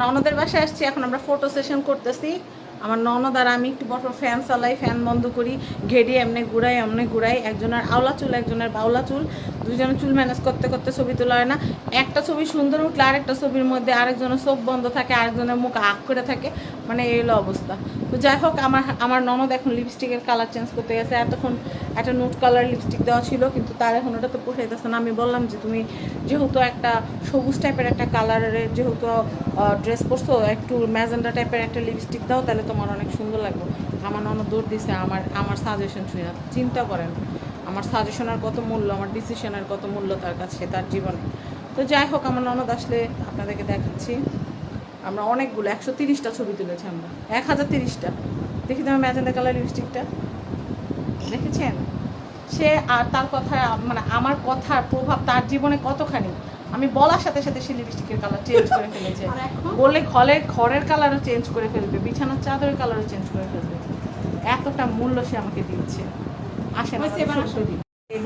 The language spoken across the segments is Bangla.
ননদের বাসায় আসছি, এখন আমরা ফটো সেশন করতেছি। আমার ননদ আর আমি একটু বড় ফ্যান চালাই ফ্যান বন্ধ করি ঘেড়ি এমনি ঘুরাই এমনি ঘুরাই, একজনের আওলা চুল, একজনের বাউলা চুল দুজনের চুল ম্যানেজ করতে করতে ছবি তোলা হয় না। একটা ছবি সুন্দর উঠলে আরেকটা ছবির মধ্যে আরেকজনের চোখ বন্ধ থাকে, আরেকজনের মুখ আগ করে থাকে মানে এই হলো অবস্থা। তো যাই হোক, আমার আমার ননদ এখন লিপস্টিকের কালার চেঞ্জ করতে গেছে, এতক্ষণ একটা নুট কালার লিপস্টিক দেওয়া ছিল, কিন্তু তার এখন ওটা তো পোষাইতেছে না। আমি বললাম যে, তুমি যেহেতু একটা সবুজ টাইপের একটা কালারের যেহেতু ড্রেস পরছো, একটু ম্যাজেন্ডা টাইপের একটা লিপস্টিক দাও, তাহলে তোমার অনেক সুন্দর লাগবে। আমার ননদ দৌড় দিছে, আমার আমার সাজেশন শুনে চিন্তা করেন, আমার সাজেশনের কত মূল্য, আমার ডিসিশনের কত মূল্য তার কাছে, তার জীবনে। তো যাই হোক, আমার ননদ আসলে আপনাদেরকে দেখাচ্ছি। আমরা অনেকগুলো, একশো তিরিশটা ছবি তুলেছি আমরা, এক হাজার তিরিশটা। দেখি তোমার ম্যাজেন্ডা কালার লিপস্টিকটা দেখেছেন? সে আর তার কথা মানে আমার কথার প্রভাব তার জীবনে কতখানি? আমি বলার সাথে সাথে সে লিপস্টিকের কালার চেঞ্জ করে ফেলেছে। আর বললে ঘরের ঘরের কালারও চেঞ্জ করে ফেলবে বিছানার চাদরের কালারও চেঞ্জ করে ফেলবে। এতটা মূল্য সে আমাকে দিচ্ছে আসেন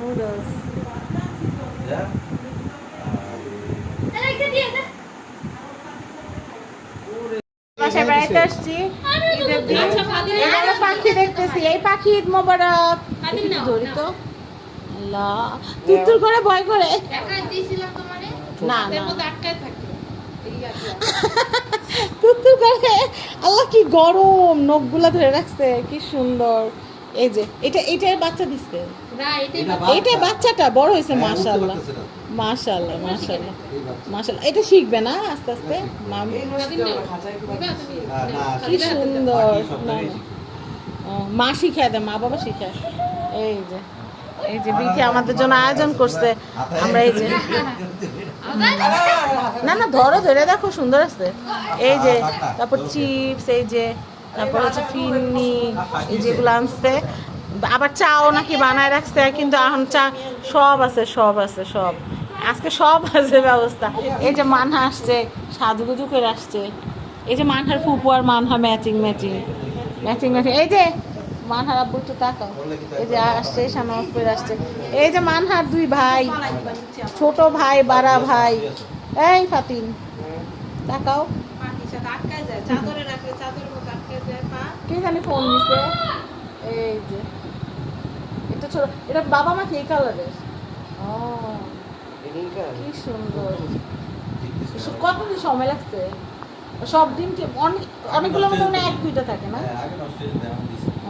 নুডলস বাসায় বেড়াইতে আসছি। পাখি দেখতেছি। এই পাখি ঈদ মোবারক। তুতুর করে ভয় করে। না। তুতুর করে। আল্লাহ কি গরম। নখগুলা ধরে রাখছে। কি সুন্দর। এই যে এটা এটার বাচ্চা দিচ্ছে। এটা এইটা বাচ্চাটা বড় হয়েছে হ্যাঁ, মাশাআল্লাহ। মাশাআল্লাহ মাশাআল্লাহ। মাশাআল্লাহ এটা শিখবে না আস্তে আস্তে? না, কি। সুন্দর। মা শিখায় দেয় মা বাবা শিখায়। এই যে এই যে বিকি আমাদের জন্য আয়োজন করছে। আমরা এই যে না না ধরো ধরে দেখো সুন্দর আছে। এই যে তারপর চিপস এই যে তারপর হচ্ছে এই যেগুলো আনছে, আবার চাও নাকি বানায় রাখছে, কিন্তু এখন চা, সব আছে সব আছে, সব। আজকে সব আছে ব্যবস্থা। এই যে মানহা আসছে, সাজুগুজু করে আসছে। এই যে মানহার ফুপু আর Manha matching matching matching matching এই যে মানহার আব্বু একটু তাকাও। এই যে আসছে সানাজ করে আসছে। এই যে মানহার দুই ভাই, ছোট ভাই, বাড়া ভাই। এই ফাতিন তাকাও। চাদরের মধ্যে আটকায় যায় পা। কে জানি ফোন দিছে? এই যে। এটা ছোট এটা বাবা মা এই কালারের ও কি সুন্দর। কতদিন সময় লাগছে? সব দিন কি অনেক অনেকগুলোর মধ্যে মনে এক দুইটা থাকে না? হ্যাঁ।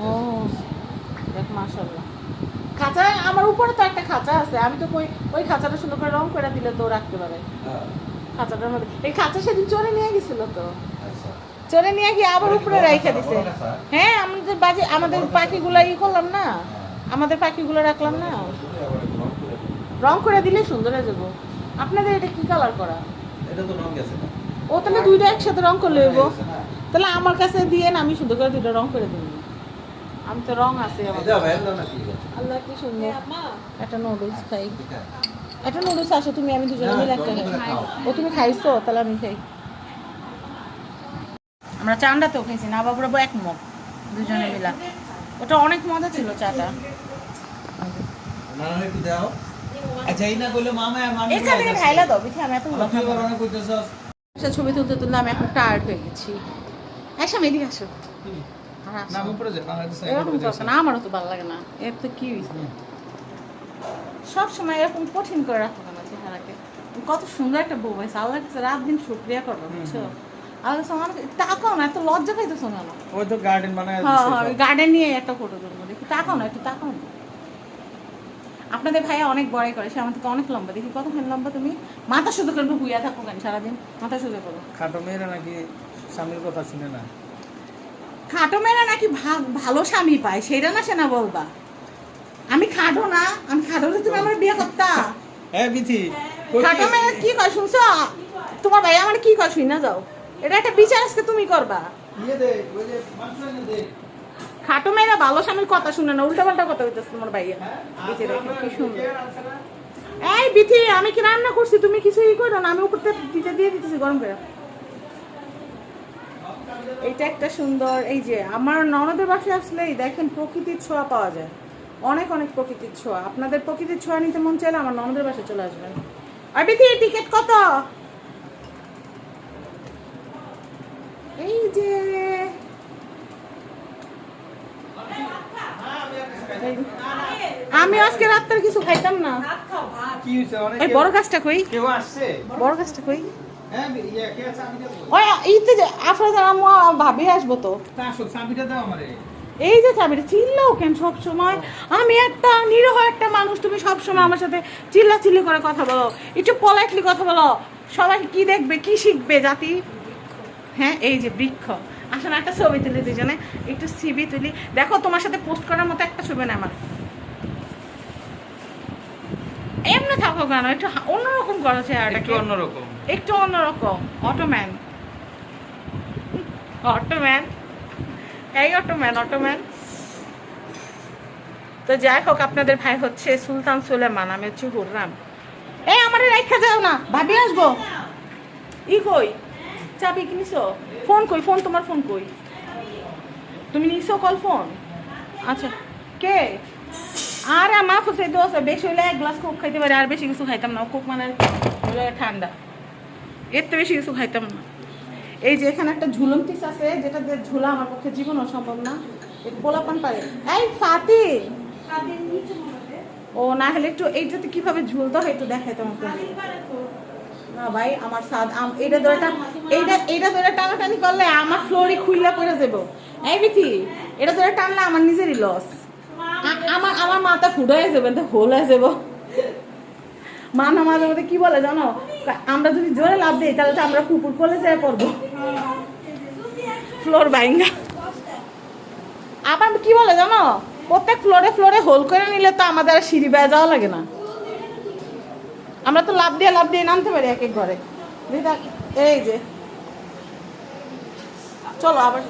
ও দেখ মাশাল্লাহ খাঁচা আমার উপরে তো একটা খাঁচা আছে। আমি তো ওই ওই খাঁচাটা সুন্দর করে রং করে দিলে তো রাখতে পারে। হ্যাঁ, খাঁচাটার মধ্যে এই খাঁচা সেদিন চোরে নিয়ে গেছিল তো। আচ্ছা। চোরে নিয়ে গিয়ে আবার উপরে রেখে দিছে? হ্যাঁ আমাদের বাজে আমাদের পাখিগুলো ই করলাম না। আমাদের পাখিগুলো রাখলাম না। রং করে। দিলে সুন্দর হয়ে যাব। আপনাদের এটা কি কালার করা? এটা তো রং গেছে না। ও তাহলে দুইটা একসাথে রং করলে হইব। তাহলে আমার কাছে দিয়ে না আমি সুন্দর করে দুইটা রং করে দিব। আমি তো রং আছে। আল্লাহ কি সুন্দর আম্মা, একটা নুডলস খাই। একটা নুডলস আসো তুমি আমি দুজনে মিলে একটা খাই। ও তুমি খাইছো? তাহলে আমি খাই। আমরা চান্ডাতেও খাইছি না বাবুরা এক মগ দুজনে মিলা। ওটা অনেক মজা ছিল চাটা। আচ্ছা, না ছবি তুলতে এখন টায়ার্ড হয়ে গেছি। এদিকে আসো। না আমারও তো ভালো লাগে না। এর তো কি হয়েছে সব সময় এরকম কঠিন করে রাখো কেন চেহারাকে? কত সুন্দর একটা বউ হয়েছে আল্লাহ রাত দিন শুক্রিয়া করব বুঝছ? আল্লাহ কাছে তাকাও না এত লজ্জা খাইতেছো কেন ওই তো গার্ডেন বানায় হ্যাঁ দিছে হ্যাঁ। গার্ডেন নিয়ে একটা ফটো তুলবো দেখি তাকাও না একটু তাকাও না। আপনাদের ভাইয়া অনেক বড়াই করে সে আমার থেকে অনেক লম্বা দেখি কতক্ষণ লম্বা তুমি? মাথা শুধু করে হুইয়া থাকো কেন সারাদিন মাথা শুধু করো খাটো মেয়েরা নাকি স্বামীর কথা শুনে না? খাটো মেয়েরা নাকি ভা- ভালো স্বামী পায় সেটা না সে না বলবা। আমি খাটো না আমি খাটো হলে তুমি আমার বিয়ে করতা। হ্যাঁ বিথি খাটো মেয়েরা কি কয় শুনছো? তোমার ভাই আমার কি কয় শুই না যাও। এটা একটা বিচার আজকে তুমি করবা। দে ওই যে মাংস এনে দে। খাটো মেয়েরা ভালো স্বামীর কথা শুনে না উল্টা পাল্টা কথা হইতেছে তোমার ভাইয়া। বিচে দেখেন কি সুন্দর। এই বিথি আমি কি রান্না করছি? তুমি কিছু ই করো না আমি উপর থেকে দিতে দিয়ে দিতেছি গরম করে। এইটা একটা সুন্দর এই যে আমার ননদের বাসায় আসলে এই দেখেন প্রকৃতির ছোঁয়া পাওয়া যায়। অনেক অনেক প্রকৃতির ছোঁয়া। আপনাদের প্রকৃতির ছোঁয়া নিতে মন চাইলে আমার ননদের বাসায় চলে আসবেন। আর বিথি টিকিট কত? যে। আমি আজকে রাত্রে কিছু খাইতাম না। এই বড় গাছটা কই? বড় গাছটা কই? হ্যাঁ ইয়ে ওই ইতে যে আম্মু ভাবি আসব তো। এই যে চাবিটা চিল্লাও কেন সব সময় আমি একটা নিরহ একটা মানুষ তুমি সব সময় আমার সাথে চিল্লা চিল্লি করে কথা বলো একটু পলাইটলি কথা বলো। সবাই কি দেখবে কি শিখবে জাতি? হ্যাঁ এই যে বৃক্ষ। আসলে একটা ছবি তুলি দুজনে। একটু সিবি তুলি। দেখো তোমার সাথে পোস্ট করার মতো একটা ছবি না আমার। এমনি থাকো কেন? একটু অন্যরকম করো একটু অন্যরকম। একটু অন্যরকম। অটোম্যান অটোম্যান এই অটোম্যান অটোম্যান তো যাই হোক আপনাদের ভাই হচ্ছে সুলতান সুলেমান আমি হচ্ছে হুররাম এই আমার রেখা যাও না। ভাবি আসব। ই কই? চাবি কি নিছো? ফোন কই ফোন তোমার ফোন কই? তুমি নিছো কল ফোন? আচ্ছা কে? আর আমার ফুসে দোষ বেশি হইলে এক গ্লাস কোক খাইতে পারে আর বেশি কিছু খাইতাম না কোক মানে হলো ঠান্ডা। এর তো বেশি কিছু খাইতাম না। এই যে এখানে একটা ঝুলন পিস আছে যেটা দিয়ে ঝুলা আমার পক্ষে জীবনও সম্ভব না। পোলাপান পারে। এই ফাতি! ও না হলে একটু এইটাতে কীভাবে ঝুলতে হয় একটু দেখাই তোমাকে। না ভাই, আমার সাদ আম, এইটা ধরে টান এইটা এইটা ধরে টানাটানি করলে আমার ফ্লোরই খুইলা পড়ে যাব। এই বিথি, এটা ধরে টানলে আমার নিজেরই লস আমার আমার মাথা হয়ে যাবে, তো হোল হয়ে যাব। মানা মাঝে মধ্যে কি বলে জানো? আমরা যদি জোরে লাভ দিই, তাহলে তো আমরা কুকুর কোলে যেয়ে পড়ব। ফ্লোর বাইঙ্গা আবার কি বলে জানো? প্রত্যেক ফ্লোরে ফ্লোরে হোল করে নিলে তো আমাদের সিঁড়ি বেয়ে যাওয়া লাগে না। আমরা তো লাভ দিয়ে লাভ দিয়ে নামতে পারি এক এক ঘরে। এই যে। চলো আবার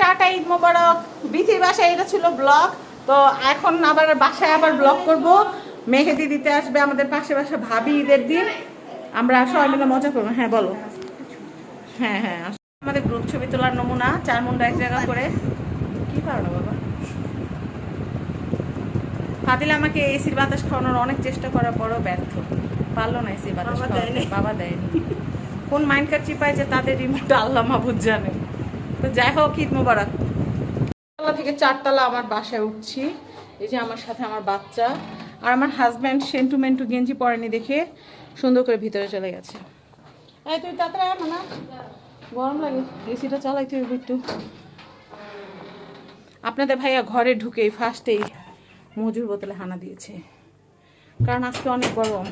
টাটা, ঈদ মোবারক। বিথির বাসায় এটা ছিল ব্লগ। তো এখন আবার বাসায় আবার ব্লগ করব। মেহেদি দিতে আসবে আমাদের পাশে পাশে ভাবি ঈদের দিন। আমরা সবাই মিলে মজা করব। হ্যাঁ বলো। হ্যাঁ হ্যাঁ। আমাদের গ্রুপ ছবি তোলার নমুনা চার মুন্ডা এক জায়গা করে। কি পারো বাবা? ফাদিল আমাকে এসির বাতাস খাওয়ানোর অনেক চেষ্টা করার পরও ব্যর্থ। পারল না এসির বাতাস বাবা। দেয়নি। কোন মাইন্ড কার্ড চিপায় যে তাদের রিমোট আল্লাহ মাহবুদ জানে। তো যাই হোক ঈদ মোবারক। তলা থেকে চারতলা আমার বাসায় উঠছি। এই যে আমার সাথে আমার বাচ্চা আর আমার হাজব্যান্ড সেন্টু মেন্টু গেঞ্জি পরেনি দেখে সুন্দর করে ভিতরে চলে গেছে। এই তুই তাড়াতাড়ি আয় না গরম লাগে। এসিটা চালাইতে হবে একটু। আপনাদের ভাইয়া ঘরে ঢুকেই ফার্স্টেই মজুর বোতলে হানা দিয়েছে। কারণ আজকে অনেক গরম।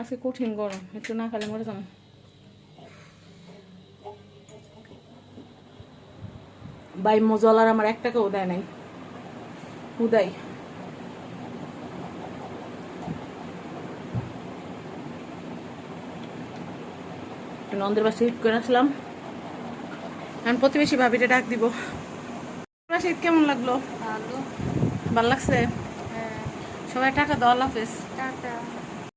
আজকে কঠিন গরম, একটু না খালে মরে যাব। বাই মজলার আমার এক টাকাও দেয় নাই। উদয় নন্দের বাসে ঈদ করে আসলাম আমি প্রতিবেশী ভাবিটা ডাক দিব। শীত কেমন লাগল? ভালো। লাগছে? হ্যাঁ। সবাই টাকা দাও আল্লাহ হাফেজ। টাটা।